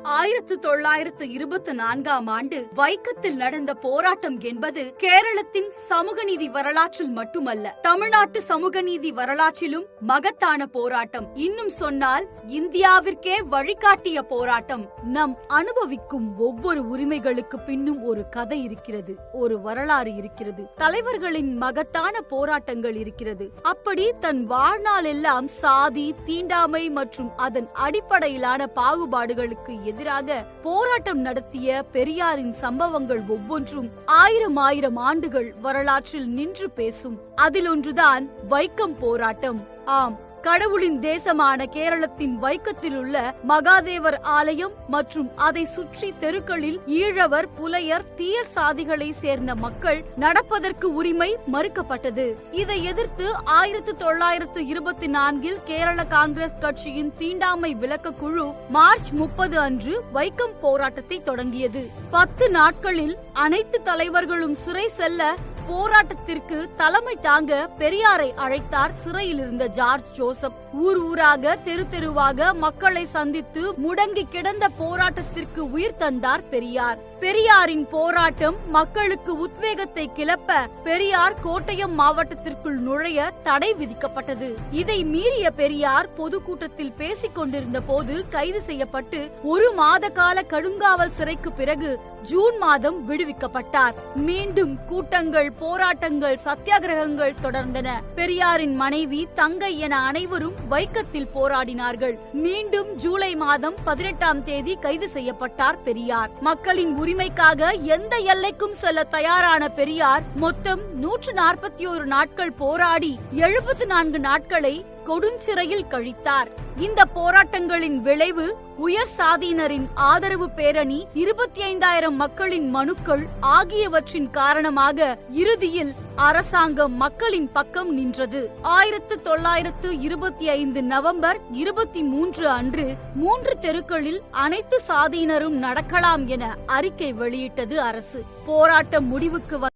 ஆயிரத்து தொள்ளாயிரத்து இருபத்தி நான்காம் ஆண்டு வைக்கத்தில் நடந்த போராட்டம் என்பது கேரளத்தின் சமூக நீதி வரலாற்றில் மட்டுமல்ல தமிழ்நாட்டு சமூக நீதி வரலாற்றிலும் மகத்தான போராட்டம். இன்னும் சொன்னால் இந்தியாவிற்கே வழிகாட்டிய போராட்டம். நம் அனுபவிக்கும் ஒவ்வொரு உரிமைகளுக்கு பின்னும் ஒரு கதை இருக்கிறது ஒரு வரலாறு இருக்கிறது. தலைவர்களின் மகத்தான போராட்டங்கள் இருக்கிறது. அப்படி தன் வாழ்நாள் எல்லாம் சாதி தீண்டாமை மற்றும் அதன் அடிப்படையிலான பாகுபாடுகளுக்கு எதிராக போராட்டம் நடத்திய பெரியாரின் சம்பவங்கள் ஒவ்வொன்றும் ஆயிரம் ஆயிரம் ஆண்டுகள் வரலாற்றில் நின்று பேசும். அதில் ஒன்றுதான் வைக்கம் போராட்டம். ஆம். கடவுளின் தேசமான கேரளத்தின் வைக்கத்தில் உள்ள மகாதேவர் ஆலயம் மற்றும் அதை சுற்றி தெருக்களில் ஈழவர் புலையர் தீயர் சாதிகளை சேர்ந்த மக்கள் நடப்பதற்கு உரிமை மறுக்கப்பட்டது. இதை எதிர்த்து ஆயிரத்து தொள்ளாயிரத்து இருபத்தி நான்கில் கேரள காங்கிரஸ் கட்சியின் தீண்டாமை விளக்க குழு மார்ச் முப்பது அன்று வைக்கம் போராட்டத்தை தொடங்கியது. பத்து நாட்களில் அனைத்து தலைவர்களும் சிறை செல்ல போராட்டத்திற்கு தலைமை தாங்க பெரியாரை அழைத்தார் சிறையில் இருந்த ஜார்ஜ் ஜோசப். ஊர் ஊராக தெரு தெருவாக மக்களை சந்தித்து முடங்கி கிடந்த போராட்டத்திற்கு உயிர் தந்தார் பெரியார். பெரியாரின் போராட்டம் மக்களுக்கு உத்வேகத்தை கிளப்ப பெரியார் கோட்டயம் மாவட்டத்திற்குள் நுழைய தடை விதிக்கப்பட்டது. இதை மீறிய பெரியார் பொதுக்கூட்டத்தில் பேசிக் கொண்டிருந்த போது கைது செய்யப்பட்டு ஒரு மாத கால கடுங்காவல் சிறைக்கு பிறகு ஜூன் மாதம் விடுவிக்கப்பட்டார். மீண்டும் கூட்டங்கள் போராட்டங்கள் சத்தியாகிரகங்கள் தொடர்ந்தன. பெரியாரின் மனைவி தங்கை என அனைவரும் வைக்கத்தில் போராடினார்கள். மீண்டும் ஜூலை மாதம் பதினெட்டாம் தேதி கைது செய்யப்பட்டார் பெரியார். மக்களின் உரிமைக்காக எந்த எல்லைக்கும் செல்ல தயாரான பெரியார் மொத்தம் நூற்று நாற்பத்தி ஒரு நாட்கள் போராடி எழுபத்து நான்கு நாட்களை கொடுஞ்சிறையில் கழித்தார். இந்த போராட்டங்களின் விளைவு உயர் சாதியினரின் ஆதரவு பேரணி இருபத்தி ஐந்தாயிரம் மக்களின் மனுக்கள் ஆகியவற்றின் காரணமாக இறுதியில் அரசாங்கம் மக்களின் பக்கம் நின்றது. ஆயிரத்து தொள்ளாயிரத்து இருபத்தி ஐந்து நவம்பர் இருபத்தி மூன்று அன்று மூன்று தெருக்களில் அனைத்து சாதியினரும் நடக்கலாம் என அறிக்கை வெளியிட்டது அரசு. போராட்டம் முடிவுக்கு